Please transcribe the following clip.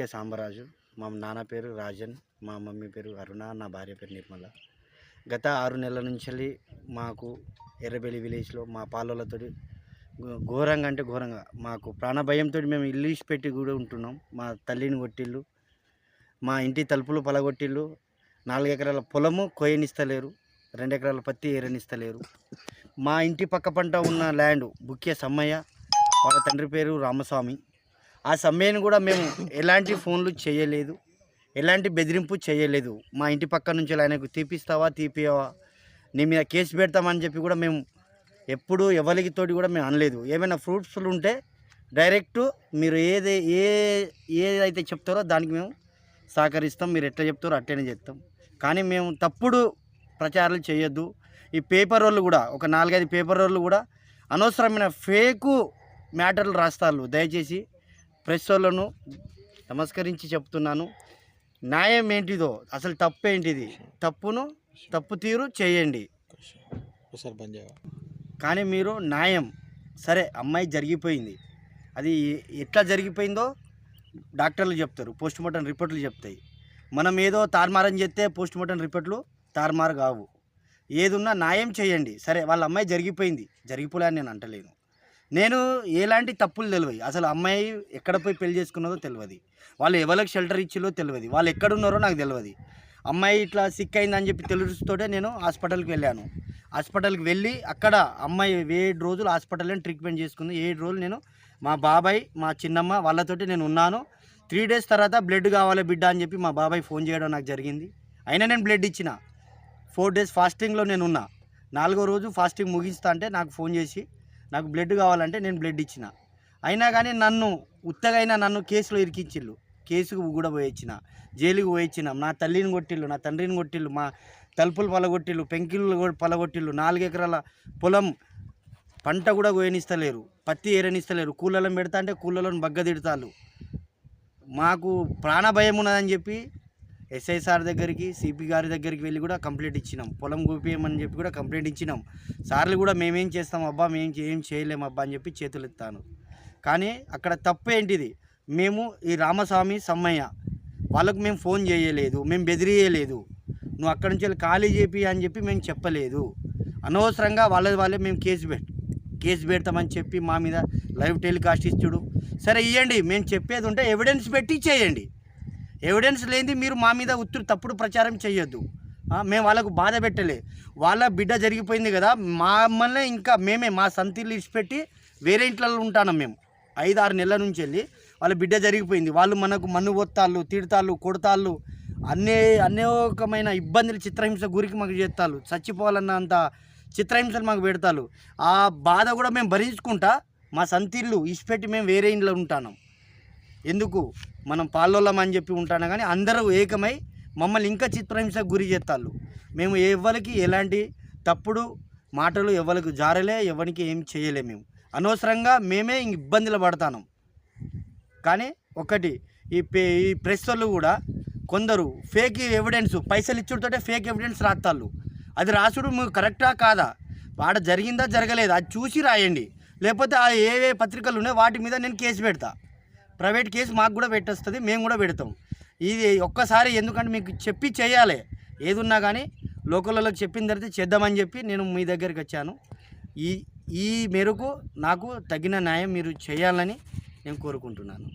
కే సాంబరాజు. మా నాన్న పేరు రాజన్. మా మమ్మీ పేరు అరుణ. నా భార్య పేరు నిర్మల. గత ఆరు నెలల నుంచి మాకు ఎర్రబెల్లి విలేజ్లో మా పాలలతో ఘోరంగా అంటే ఘోరంగా మాకు ప్రాణభయంతో మేము ఇల్లు పెట్టి కూడా ఉంటున్నాం. మా తల్లిని కొట్టిళ్ళు మా ఇంటి తలుపులు పలగొట్టిళ్ళు నాలుగు ఎకరాల పొలము కొయ్యనిస్తలేరు రెండు ఎకరాల పత్తి ఏరనిస్తలేరు. మా ఇంటి పక్క పంట ఉన్న ల్యాండ్ బుక్కే సమ్మయ్య వాళ్ళ తండ్రి పేరు రామస్వామి. ఆ సమ్మెను కూడా మేము ఎలాంటి ఫోన్లు చేయలేదు ఎలాంటి బెదిరింపు చేయలేదు. మా ఇంటి పక్క నుంచి ఆయనకు తీపిస్తావా తీపియవా? నీ మీద కేసు పెడతామని చెప్పి కూడా మేము ఎప్పుడు ఎవరికి తోటి కూడా మేము అనలేదు. ఏమైనా ఫ్రూట్స్లు ఉంటే డైరెక్ట్ మీరు ఏది ఏ ఏదైతే చెప్తారో దానికి మేము సహకరిస్తాం. మీరు ఎట్లా చెప్తారో అట్టనే చెప్తాం. కానీ మేము తప్పుడు ప్రచారాలు చేయొద్దు. ఈ పేపర్ వాళ్ళు కూడా ఒక నాలుగైదు పేపర్ వాళ్ళు కూడా అనవసరమైన ఫేకు మ్యాటర్లు రాస్తారు దయచేసి ప్రెస్ వాళ్ళను నమస్కరించి చెప్తున్నాను. న్యాయం ఏంటిదో? అసలు తప్పు ఏంటిది? తప్పును తప్పు తీరు చేయండి. కానీ మీరు న్యాయం. సరే అమ్మాయి జరిగిపోయింది. అది ఎట్లా జరిగిపోయిందో డాక్టర్లు చెప్తారు పోస్ట్ మార్టం రిపోర్ట్లు చెప్తాయి. మనం ఏదో తారుమారం చేస్తే పోస్ట్ మార్టం రిపోర్ట్లు తారుమారు కావు. ఏదున్నా న్యాయం చేయండి. సరే వాళ్ళ అమ్మాయి జరిగిపోయింది. జరిగిపోలే అని నేను అంటలేను. నేను ఎలాంటి తప్పులు తెలియదు అసలు అమ్మాయి ఎక్కడ పోయి పెళ్ళి చేసుకున్నదో తెలియదు వాళ్ళు ఎవరికి షెల్టర్ ఇచ్చిలో తెలియదు వాళ్ళు ఎక్కడున్నారో నాకు తెలియదు అమ్మాయి ఇట్లా సిక్ అయిందని చెప్పి తెలుస్తూనే నేను హాస్పిటల్కి వెళ్ళాను. హాస్పిటల్కి వెళ్ళి అక్కడ అమ్మాయి ఏడు రోజులు హాస్పిటల్లో ట్రీట్మెంట్ చేసుకుంది. ఏడు రోజులు నేను మా బాబాయ్ మా చిన్నమ్మ వాళ్ళతోటి నేను ఉన్నాను. త్రీ డేస్ తర్వాత బ్లడ్ కావాలి బిడ్డ అని చెప్పి మా బాబాయ్ ఫోన్ చేయడం నాకు జరిగింది. అయినా నేను బ్లడ్ ఇచ్చిన. ఫోర్ డేస్ ఫాస్టింగ్లో నేను ఉన్నా. నాలుగో రోజు ఫాస్టింగ్ ముగిస్తా అంటే నాకు ఫోన్ చేసి నాకు బ్లడ్ కావాలంటే నేను బ్లడ్ ఇచ్చిన. అయినా కానీ నన్ను ఉత్తగైనా నన్ను కేసులో ఇరికించిళ్ళు కేసుకు కూడా పోయొచ్చిన. జైలుకి పోయిచ్చినాం. నా తల్లిని కొట్టిళ్ళు నా తండ్రిని కొట్టిళ్ళు మా తలుపులు పలగొట్టిళ్ళు పెంకిళ్ళు కూడా పలగొట్టిళ్ళు నాలుగు ఎకరాల పొలం పంట కూడా కోయనిస్తలేరు. పత్తి ఏరనిస్తలేరు. కూలలను పెడతా అంటే కూలలను బగ్గ మాకు ప్రాణ భయం ఉన్నదని చెప్పి ఎస్ఐ సార్ దగ్గరికి సిపి గారి దగ్గరికి వెళ్ళి కూడా కంప్లైంట్ ఇచ్చినాం. పొలం కూపేయమని చెప్పి కూడా కంప్లైంట్ ఇచ్చినాం. సార్లు కూడా మేమేం చేస్తాం అబ్బా మేము ఏం చేయలేమబ్బా అని చెప్పి చేతులు ఎత్తాను. కానీ అక్కడ తప్పు ఏంటిది? మేము ఈ రామస్వామి సమ్మయ్య వాళ్ళకు మేము ఫోన్ చేయలేదు మేము బెదిరియలేదు. నువ్వు అక్కడి నుంచి వెళ్ళి ఖాళీ చేపి అని చెప్పి మేము చెప్పలేదు. అనవసరంగా వాళ్ళది వాళ్ళే మేము కేసు పెట్ కేసు పెడతామని చెప్పి మా మీద లైవ్ టెలికాస్ట్ ఇచ్చుడు. సరే ఇవ్వండి మేము చెప్పేది ఉంటే ఎవిడెన్స్ పెట్టి చేయండి ఎవిడెన్స్ లేని మీరు మా మీద ఉత్తు తప్పుడు ప్రచారం చేయొద్దు. మేము వాళ్ళకు బాధ పెట్టలే. వాళ్ళ బిడ్డ జరిగిపోయింది కదా మమ్మల్ని ఇంకా మేమే మా సంతిల్లు ఇచ్చిపెట్టి వేరే ఇంట్లో ఉంటాను మేము. ఐదు ఆరు నెలల నుంచి వెళ్ళి వాళ్ళ బిడ్డ జరిగిపోయింది. వాళ్ళు మనకు మన్ను పొత్తాళ్ళు తిడతాళ్ళు కొడతాళ్ళు అనే అనేకమైన ఇబ్బందులు చిత్రహింస గురికి మాకు చేస్తాళ్ళు. చచ్చిపోవాలన్న అంత చిత్రహింసలు మాకు పెడతారు ఆ బాధ కూడా మేము భరించుకుంటా మా సంతిల్లు ఇచ్చిపెట్టి మేము వేరే ఇంట్లో ఉంటాను. ఎందుకు? మనం పాల్లోళ్ళం అని చెప్పి ఉంటాను కానీ అందరూ ఏకమై మమ్మల్ని ఇంకా చిత్రహింసకు గురి చేస్తారు మేము ఎవరికి ఎలాంటి తప్పుడు మాటలు ఎవరికి జారలే ఎవరికి ఏం చేయలే మేము. అనవసరంగా మేమే ఇంక ఇబ్బందులు పడతాను. కానీ ఒకటి ఈ పే ఈ ప్రెస్ వాళ్ళు కూడా కొందరు ఫేక్ ఎవిడెన్స్ పైసలు ఇచ్చుడుతోటే ఫేక్ ఎవిడెన్స్ రాస్తాళ్ళు అది రాసుడు మీకు కరెక్టా కాదా? వాడ జరిగిందా జరగలేదా? అది చూసి రాయండి. లేకపోతే ఆ ఏ ఏ పత్రికలు ఉన్నాయో వాటి మీద నేను కేసు పెడతా. ప్రైవేట్ కేసు మాకు కూడా పెట్టేస్తుంది మేము కూడా పెడతాం. ఇది ఒక్కసారి ఎందుకంటే మీకు చెప్పి చేయాలి. ఏదున్నా కానీ లోకల్లోకి చెప్పిన తర్వాత చేద్దామని చెప్పి నేను మీ దగ్గరికి వచ్చాను. ఈ ఈ మేరకు నాకు తగిన న్యాయం మీరు చేయాలని నేను కోరుకుంటున్నాను.